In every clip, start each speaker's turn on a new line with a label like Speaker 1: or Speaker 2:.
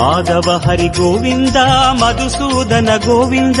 Speaker 1: Madhava Hari Govinda Madhusudana Govinda.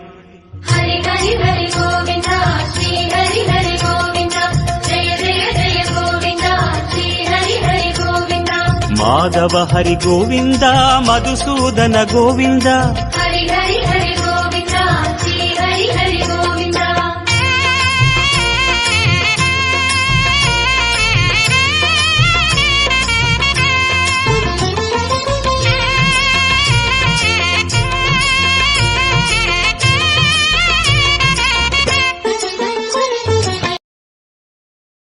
Speaker 1: Madhava Hari Govinda Madhusudana Govinda.
Speaker 2: Hari Hari